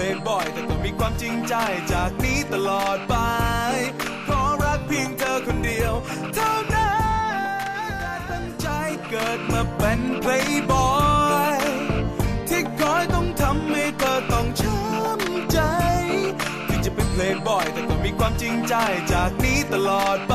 ลงบ่อย แต่ก็มีความจริงใจจากนี้ตลอดไปขอรักเพียงเธอคนเดียว เท่านั้นตั้งใจเกิดมาเป็นเพลย์บอยที่คอยต้องทำให้เธอต้องช้ำใจ ถึงจะเป็นเพลย์บอย แต่ก็มีความจริงใจจากนี้ตลอดไป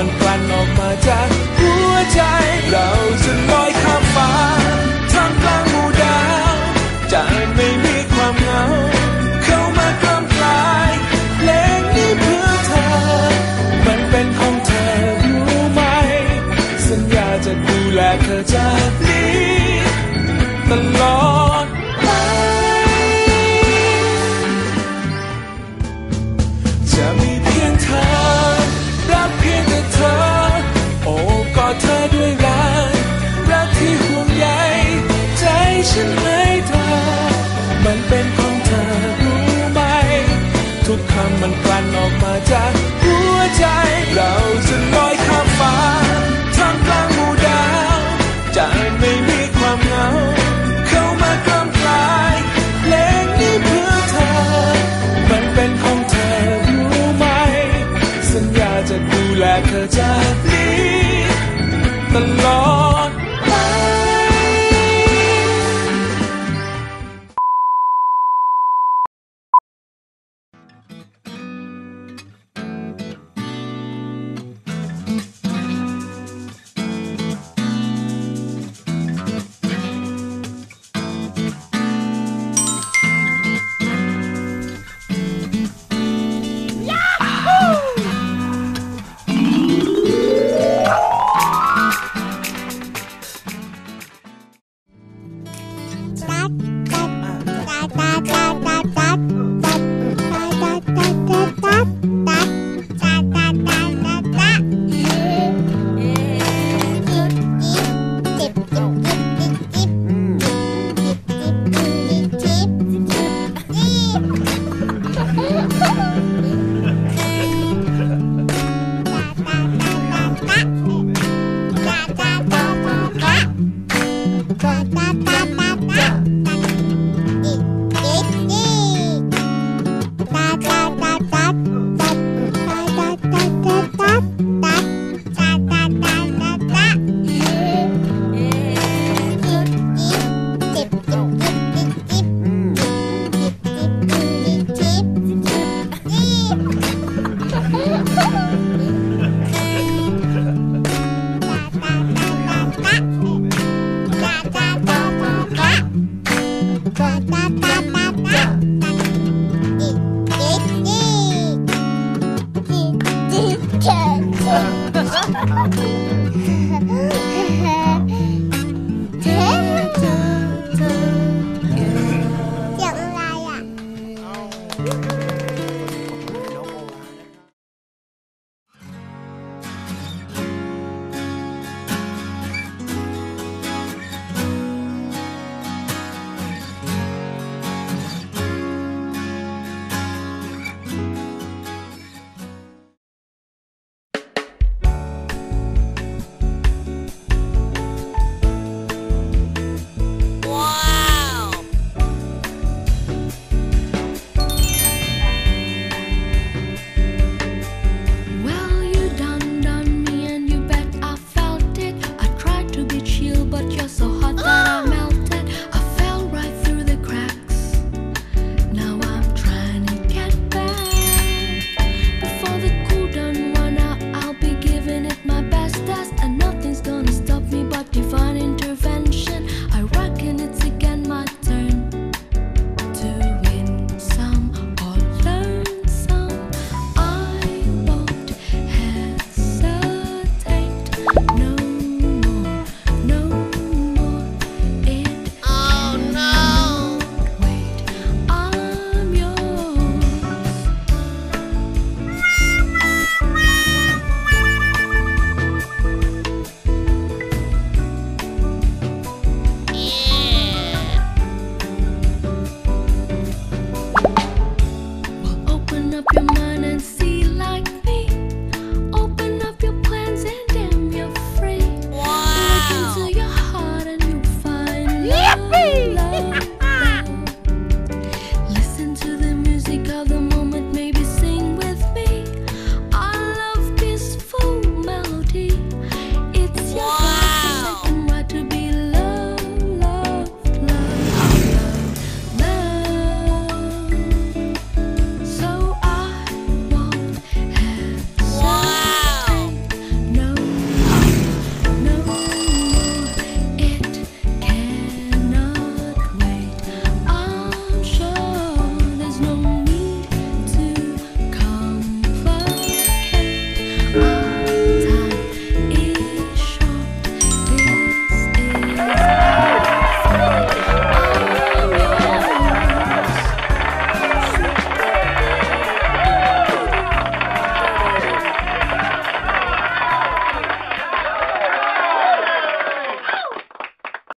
มันกลั่นออกมาจากหัวใจ เราจะลอยข้ามฟ้าท่ามกลางหมู่ดาวจะไม่มีความเหงา เข้ามากล้ำกลายเพลงนี้เพื่อเธอ มันเป็นของเธอรู้ไหม สัญญาจะดูแลเธอจากนี้ตลอด มันกลั่นออกมาจาก Oh,